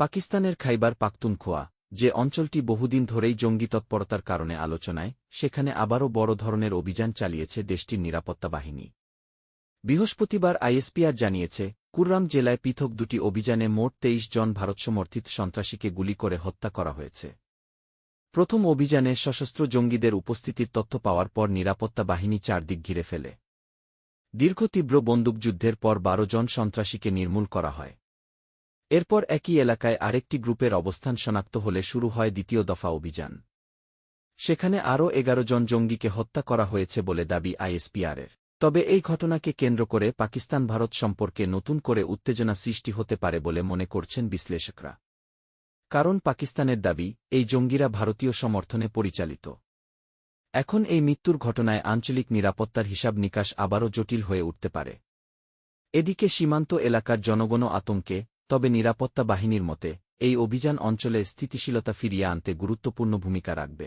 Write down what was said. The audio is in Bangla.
পাকিস্তানের খাইবার পাখতুনখোয়া, যে অঞ্চলটি বহুদিন ধরেই জঙ্গি তৎপরতার কারণে আলোচনায়, সেখানে আবারও বড় ধরনের অভিযান চালিয়েছে দেশটির নিরাপত্তা বাহিনী। বৃহস্পতিবার আইএসপিআর জানিয়েছে, কুররাম জেলায় পৃথক দুটি অভিযানে মোট তেইশ জন ভারতসমর্থিত সন্ত্রাসীকে গুলি করে হত্যা করা হয়েছে। প্রথম অভিযানে সশস্ত্র জঙ্গিদের উপস্থিতির তথ্য পাওয়ার পর নিরাপত্তা বাহিনী চারদিক ঘিরে ফেলে। দীর্ঘ তীব্র বন্দুকযুদ্ধের পর বারো জন সন্ত্রাসীকে নির্মূল করা হয়। এরপর একই এলাকায় আরেকটি গ্রুপের অবস্থান শনাক্ত হলে শুরু হয় দ্বিতীয় দফা অভিযান। সেখানে আরও এগারো জন জঙ্গিকে হত্যা করা হয়েছে বলে দাবি আইএসপিআরের। তবে এই ঘটনাকে কেন্দ্র করে পাকিস্তান ভারত সম্পর্কে নতুন করে উত্তেজনা সৃষ্টি হতে পারে বলে মনে করছেন বিশ্লেষকরা। কারণ পাকিস্তানের দাবি, এই জঙ্গিরা ভারতীয় সমর্থনে পরিচালিত। এখন এই মৃত্যুর ঘটনায় আঞ্চলিক নিরাপত্তার হিসাব নিকাশ আবারও জটিল হয়ে উঠতে পারে। এদিকে সীমান্ত এলাকার জনগণ আতঙ্কে তবে নিরাপত্তা বাহিনীর মতে এই অভিযান অঞ্চলে স্থিতিশীলতা ফিরিয়ে আনতে গুরুত্বপূর্ণ ভূমিকা রাখবে।